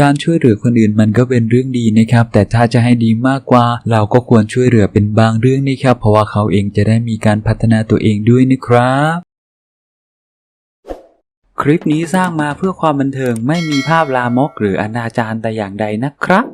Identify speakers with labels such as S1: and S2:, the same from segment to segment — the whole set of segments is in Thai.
S1: การช่วยเหลือคนอื่นมันก็เป็นเรื่องดีนะครับ แต่ถ้าจะให้ดีมากกว่า เราก็ควรช่วยเหลือเป็นบางเรื่องนะครับ เพราะว่าเขาเองจะได้มีการพัฒนาตัวเองด้วยนะครับคลิปนี้สร้างมาเพื่อความบันเทิงไม่มีภาพลามกหรืออนาจารแต่อย่างใดนะครับ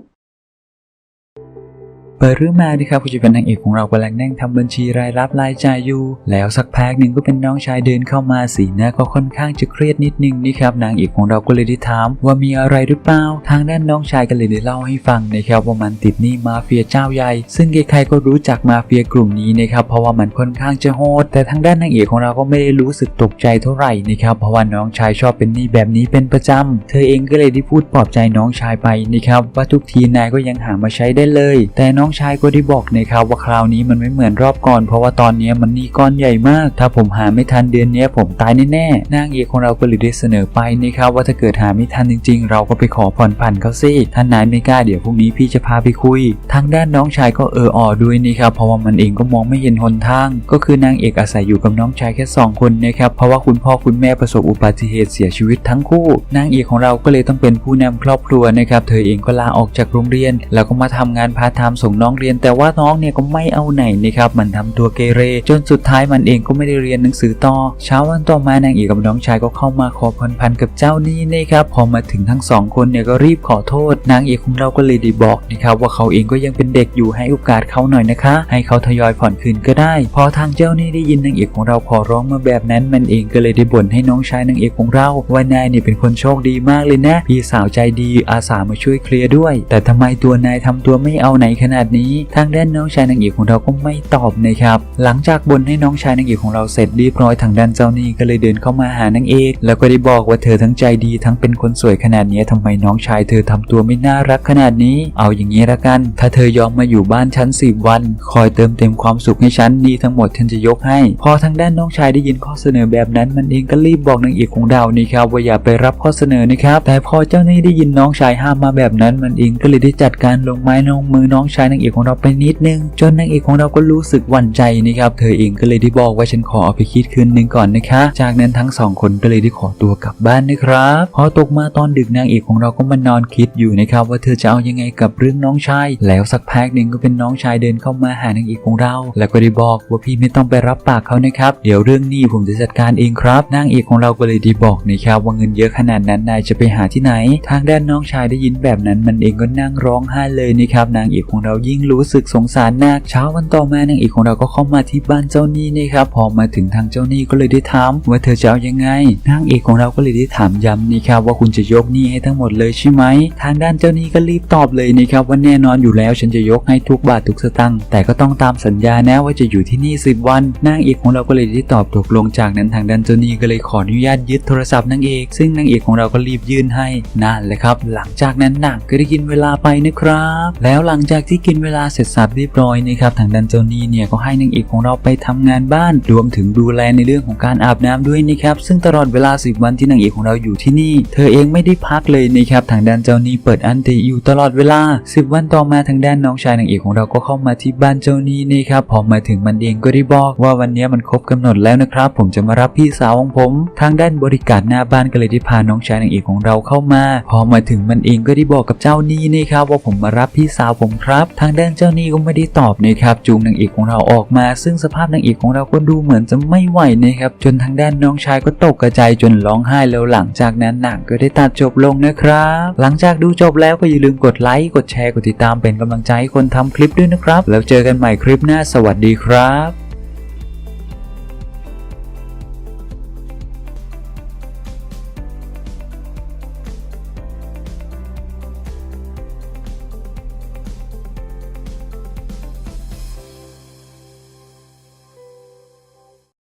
S1: เปิดเรื่องมานะครับผู้จะเป็นนางเอกของเรากำลังนั่งทำบัญชีรายรับรายจ่ายอยู่ แล้วสักพักหนึ่งก็เป็นน้องชายเดินเข้ามาสีหน้าก็ค่อนข้างจะเครียดนิดนึงนะครับนางเอกของเราก็เลยได้ถามว่ามีอะไรหรือเปล่า ทางด้านน้องชายก็เลยได้เล่าให้ฟังนะครับว่ามันติดหนี้มาเฟียเจ้าใหญ่ ซึ่งใครๆก็รู้จักมาเฟียกลุ่มนี้นะครับเพราะว่ามันค่อนข้างจะโหดแต่ทางด้านนางเอกของเราก็ไม่ได้รู้สึกตกใจเท่าไหร่นะครับเพราะว่าน้องชายชอบเป็นหนี้แบบนี้เป็นประจำเธอเองก็เลยได้พูดปลอบใจน้องชายไปนะครับว่าทุกทีนายก็ยังหามาใช้ได้เลย แต่น้องชายก็ได้บอกนะครับว่าคราวนี้มันไม่เหมือนรอบก่อน เพราะว่าตอนนี้มันนี้ก้อนใหญ่มาก ถ้าผมหาไม่ทันเดือนนี้ผมตายแน่ๆนางเอกของเราก็เลยได้เสนอไปนะครับว่าถ้าเกิดหาไม่ทันจริง ๆ เราก็ไปขอผ่อนผันเขาสิท่านนายไม่กล้าเดี๋ยวพรุ่งนี้พี่จะพาไปคุย ทางด้านน้องชายก็เอออ่อด้วยนะครับเพราะว่ามันเองก็มองไม่เห็นหนทาง ก็คือนางเอกอาศัยอยู่กับน้องชายแค่สองคนนะครับเพราะว่าคุณพ่อคุณแม่ประสบอุบัติเหตุเสียชีวิตทั้งคู่ นางเอกของเราก็เลยต้องเป็นผู้นำครอบครัวนะครับเธอเองก็ลาออกจากโรงเรียน แล้วก็มาทำงานพาร์ทไทม์ส่งน้องเรียน แต่ว่าน้องเนี่ยก็ไม่เอาไหนนะครับมันทำตัวเกเร จนสุดท้ายมันเองก็ไม่ได้เรียนหนังสือต่อ เช้าวันต่อมานางเอกกับน้องชายก็เข้ามาขอผ่อนผันกับเจ้านี้นะครับพอมาถึงทั้งสองคนเนี่ยก็รีบขอโทษ นางเอกของเราก็เลยได้บอกนะครับว่าเขาเองก็ยังเป็นเด็กอยู่ให้โอกาสเขาหน่อยนะคะ ให้เขาทยอยผ่อนคืนก็ได้ พอทางเจ้านี้ได้ยินนางเอกของเราขอร้องมาแบบนั้นมันเองก็เลยได้บ่นให้น้องชายนางเอกของเราว่านายเนี่ยเป็นคนโชคดีมากเลยนะ พี่สาวใจดีอาสามาช่วยเคลียร์ด้วย แต่ทำไมตัวนายทำตัวไม่เอาไหนขนาดนี้ ทางด้านน้องชายนางเอกของเราก็ไม่ตอบนะครับ หลังจากบนให้น้องชายนางเอกของเราเสร็จเรียบร้อยทางด้านเจ้าหนี้ก็เลยเดินเข้ามาหานางเอก แล้วก็ได้บอกว่าเธอทั้งใจดีทั้งเป็นคนสวยขนาดนี้ทำไมน้องชายเธอทำตัวไม่น่ารักขนาดนี้ เอาอย่างนี้ละกัน ถ้าเธอยอมมาอยู่บ้านฉันสิบวัน คอยเติมเต็มความสุขให้ฉันนี่ทั้งหมดฉันจะยกให้ พอทางด้านน้องชายได้ยินข้อเสนอแบบนั้นมันเองก็รีบบอกนางเอกของเรานี่ครับว่าอย่าไปรับข้อเสนอนะครับแต่พอเจ้าหนี้ได้ยินน้องชายห้ามมาแบบนั้นมันเองก็เลยได้จัดการลงไม้ลงมือน้องชายนางเอกของเราไปนิดนึง จนนางเอกของเราก็รู้สึกหวั่นใจนะครับ เธอเองก็เลยได้บอกว่าฉันขอเอาไปคิดคืนหนึ่งก่อนนะคะ จากนั้นทั้งสองคนก็เลยได้ขอตัวกลับบ้านนะครับพอตกมาตอนดึกนางเอกของเราก็มานอนคิดอยู่นะครับว่าเธอจะเอายังไงกับเรื่องน้องชาย แล้วสักพักหนึ่งก็เป็นน้องชายเดินเข้ามาหานางเอกของเรา แล้วก็ได้บอกว่าพี่ไม่ต้องไปรับปากเขานะครับเดี๋ยวเรื่องนี้ผมจะจัดการเองครับนางเอกของเราก็เลยได้บอกนะครับว่าเงินเยอะขนาดนั้นนายจะไปหาที่ไหน ทางด้านน้องชายได้ยินแบบนั้นมันเองก็นั่งร้องไห้เลยนะครับนางเอกของเรายิ่งรู้สึกสงสารนักเช้าวันต่อมานางเอกของเราก็เข้ามาที่บ้านเจ้าหนี้นะครับพอมาถึงทางเจ้าหนี้ก็เลยได้ถามว่าเธอจะเอายังไงนางเอกของเราก็เลยได้ถามย้ำนะครับว่าคุณจะยกหนี้ให้ทั้งหมดเลยใช่ไหมทางด้านเจ้าหนี้ก็รีบตอบเลยนะครับว่าแน่นอนอยู่แล้วฉันจะยกให้ทุกบาททุกสตางค์แต่ก็ต้องตามสัญญานะว่าจะอยู่ที่นี่10วันนางเอกของเราก็เลยได้ตอบตกลงจากนั้นทางด้านเจ้าหนี้ก็เลยขออนุญาตยึดโทรศัพท์นางเอกซึ่งนางเอกของเราก็รีบยื่นให้นั่นแหละครับ หลังจากนั้นนางก็ได้กินเวลาไปนะครับ แล้วหลังจากที่กินเวลาเสร็จสับเรียบร้อยนะครับทางด้านเจ้าหนี้เนี่ยก็ให้นางเอกของเราไปทำงานบ้าน รวมถึงดูแลในเรื่องของการอาบน้ำด้วยนะครับซึ่งตลอดเวลา 10 วันที่นางเอกของเราอยู่ที่นี่ เธอเองไม่ได้พักเลยนะครับทางด้านเจ้าหนี้เปิดอันติอยู่ตลอดเวลา 10 วันต่อมาทางด้านน้องชายนางเอกของเราก็เข้ามาที่บ้านเจ้าหนี้นะครับพอมาถึงมันเองก็ได้บอกว่าวันนี้มันครบกำหนดแล้วนะครับ ผมจะมารับพี่สาวของผม ทางด้านบริการหน้าบ้านก็เลยได้พาน้องชายนางเอกของเราเข้ามา พอมาถึงมันเองก็ได้บอกกับเจ้าหนี้นะครับว่าผมมารับพี่สาวผมครับทางด้านเจ้านี้ก็ไม่ได้ตอบนะครับจูงนางเอกของเราออกมา ซึ่งสภาพนางเอกของเราก็ดูเหมือนจะไม่ไหวนะครับจนทางด้านน้องชายก็ตกกระจายจนร้องไห้แล้วหลังจากนั้นหนังก็ได้ตัดจบลงนะครับ หลังจากดูจบแล้วก็อย่าลืมกดไลค์กดแชร์กดติดตามเป็นกำลังใจให้คนทำคลิปด้วยนะครับ แล้วเจอกันใหม่คลิปหน้าสวัสดีครับ